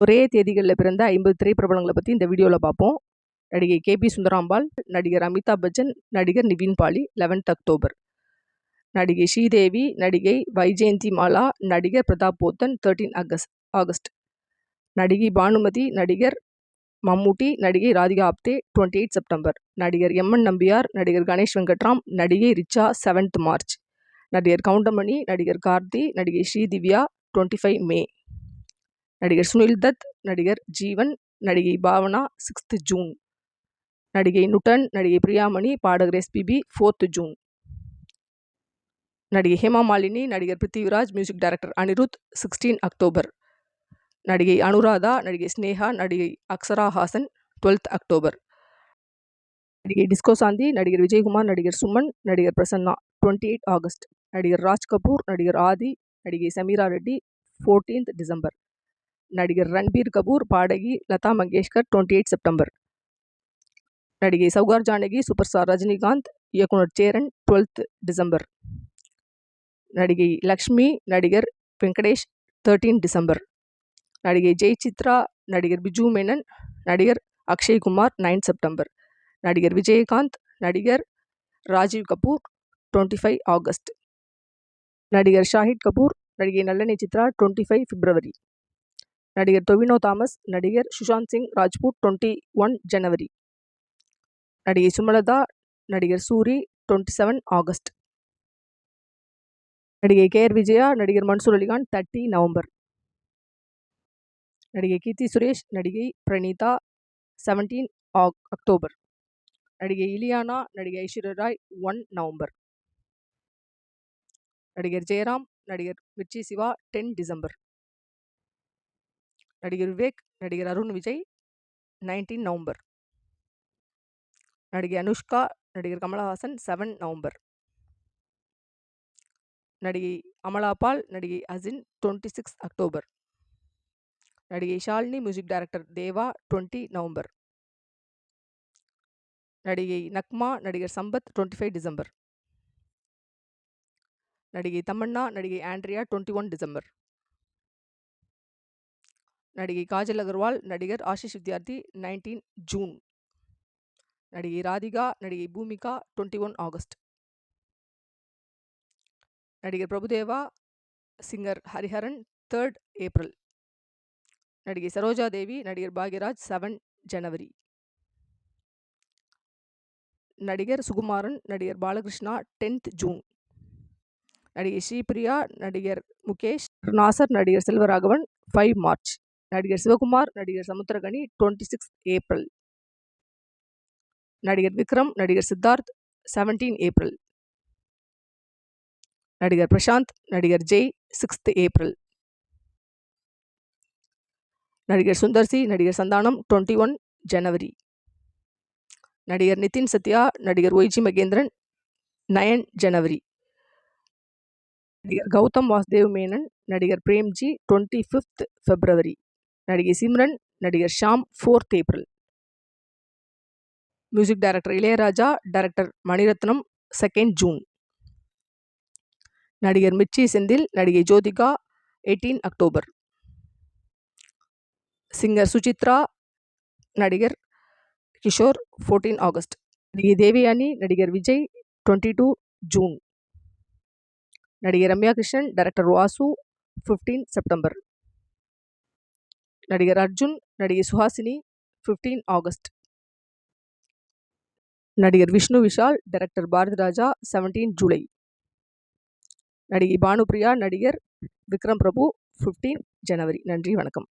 ஒரே தேதிகளில் பிறந்த ஐம்பது திரைப்பிரபலங்களை பற்றி இந்த வீடியோவில் பார்ப்போம் நடிகை கே பி சுந்தராம்பாள் நடிகர் அமிதாப் பச்சன் நடிகர் நிவின் பாலி லெவன்த் அக்டோபர். நடிகை ஸ்ரீதேவி நடிகை வைஜெயந்தி மாலா நடிகர் Pratap Pothen thirteen August August நடிகை பானுமதி நடிகர் மம்முட்டி நடிகை Radhika Apte twenty eight September நடிகர் எம்என் நம்பியார் நடிகர் கணேஷ் வெங்கட்ராம் நடிகை ரிச்சா செவன்த் மார்ச் நடிகர் கவுண்டமணி நடிகர் கார்த்தி நடிகை ஸ்ரீதிவ்யா டுவெண்ட்டி ஃபைவ் மே நடிகர் சுனில் தத் நடிகர் ஜீவன் நடிகை பாவனா சிக்ஸ்த் ஜூன். நடிகை நுட்டன் நடிகை பிரியாமணி பாடகர் எஸ்பிபி ஃபோர்த் ஜூன். நடிகை ஹேமா மாலினி நடிகர் Prithviraj music director Anirudh sixteen October. நடிகை அனுராதா நடிகை ஸ்னேகா நடிகை அக்ஸரா ஹாசன் டுவெல்த் அக்டோபர். நடிகை டிஸ்கோ சாந்தி நடிகர் விஜயகுமார் நடிகர் சுமன் நடிகர் பிரசன்னா டுவெண்ட்டி எயிட் ஆகஸ்ட். நடிகர் ராஜ் கபூர் நடிகர் ஆதி நடிகை சமீரா ரெட்டி ஃபோர்டீன்த் டிசம்பர். நடிகர் ரன்பீர் கபூர் பாடகி Lata Mangeshkar twenty eight September. நடிகை சௌகார் ஜானகி சூப்பர் ஸ்டார் ரஜினிகாந்த் இயக்குனர் சேரன் டுவெல்த் டிசம்பர். நடிகை லக்ஷ்மி நடிகர் வெங்கடேஷ் தேர்ட்டீன் டிசம்பர். நடிகை ஜெய் சித்ரா நடிகர் பிஜு மேனன் நடிகர் அக்ஷய்குமார் நைன் செப்டம்பர். நடிகர் விஜயகாந்த் நடிகர் Rajiv Kapoor twenty five August. நடிகர் ஷாஹித் கபூர் நடிகை நல்லனை சித்ரா டுவெண்ட்டி ஃபைவ் பிப்ரவரி. நடிகர் தொவினோ தாமஸ் நடிகர் Sushant Singh Rajput twenty one January. நடிகை சுமலதா நடிகர் சூரி டுவெண்ட்டி செவன் ஆகஸ்ட். நடிகை கே ஆர் விஜயா நடிகர் மன்சூர் அலிகான் தேர்ட்டி நவம்பர். நடிகை கீர்த்தி சுரேஷ் நடிகை பிரணீதா செவன்டீன் அக்டோபர். நடிகை இலியானா நடிகை ஐஸ்வர்யா ராய் ஒன் நவம்பர். நடிகர் ஜெயராம் நடிகர் மிர்ச்சி சிவா டென் டிசம்பர். நடிகர் விவேக் நடிகர் அருண் விஜய் நைன்டீன் நவம்பர். நடிகை அனுஷ்கா நடிகர் கமலஹாசன் செவன் நவம்பர். நடிகை அமலாபால் நடிகை அசின் டுவெண்ட்டி சிக்ஸ் அக்டோபர். நடிகை Shalini music director Deva twenty November. நடிகை நக்மா நடிகர் சம்பத் டுவெண்ட்டி ஃபைவ் டிசம்பர். நடிகை தமன்னா நடிகை ஆண்ட்ரியா டுவெண்ட்டி ஒன் டிசம்பர். நடிகை காஜல் அகர்வால் நடிகர் ஆஷிஷ் வித்யார்த்தி நைன்டீன் ஜூன் நடிகை ராதிகா நடிகை பூமிகா டுவெண்ட்டி ஒன் ஆகஸ்ட் நடிகர் Prabhudeva singer Hariharan third April நடிகை சரோஜா தேவி நடிகர் பாக்யராஜ் செவன் ஜனவரி நடிகர் சுகுமாரன் நடிகர் பாலகிருஷ்ணா டென்த் ஜூன் நடிகை ஸ்ரீபிரியா நடிகர் முகேஷ் நாசர் நடிகர் செல்வராகவன் ஃபைவ் மார்ச் நடிகர் சிவகுமார் நடிகர் சமுத்திரகனி டுவெண்ட்டி சிக்ஸ் ஏப்ரல் நடிகர் விக்ரம் நடிகர் சித்தார்த் செவன்டீன் ஏப்ரல் நடிகர் பிரசாந்த் நடிகர் ஜெய் சிக்ஸ்த் ஏப்ரல் நடிகர் சுந்தர்சி நடிகர் சந்தானம் டுவெண்ட்டி ஒன் ஜனவரி நடிகர் நிதின் சத்யா நடிகர் ஒய்ஜி மகேந்திரன் நயன் ஜனவரி நடிகர் கௌதம் வாசுதேவ் மேனன் நடிகர் பிரேம்ஜி டுவெண்ட்டி ஃபிஃப்த் ஃபெப்ரவரி நடிகை சிம்ரன் நடிகர் Shaam fourth April music director Ilaiyaraaja director Maniratnam second June நடிகர் மிச்சி செந்தில் நடிகை Jyothika eighteen October singer Suchitra நடிகர் கிஷோர் ஃபோர்டீன் ஆகஸ்ட் நடிகை தேவயானி நடிகர் விஜய் டுவெண்ட்டி டூ ஜூன் நடிகர் Ramya Krishnan director Vasu fifteen September நடிகர் அர்ஜுன் நடிகை சுஹாசினி ஃபிஃப்டீன் ஆகஸ்ட். நடிகர் Vishnu Vishal director Bharathiraja seventeen July. நடிகை பானுபிரியா நடிகர் விக்ரம் பிரபு ஃபிஃப்டீன் ஜனவரி. நன்றி வணக்கம்.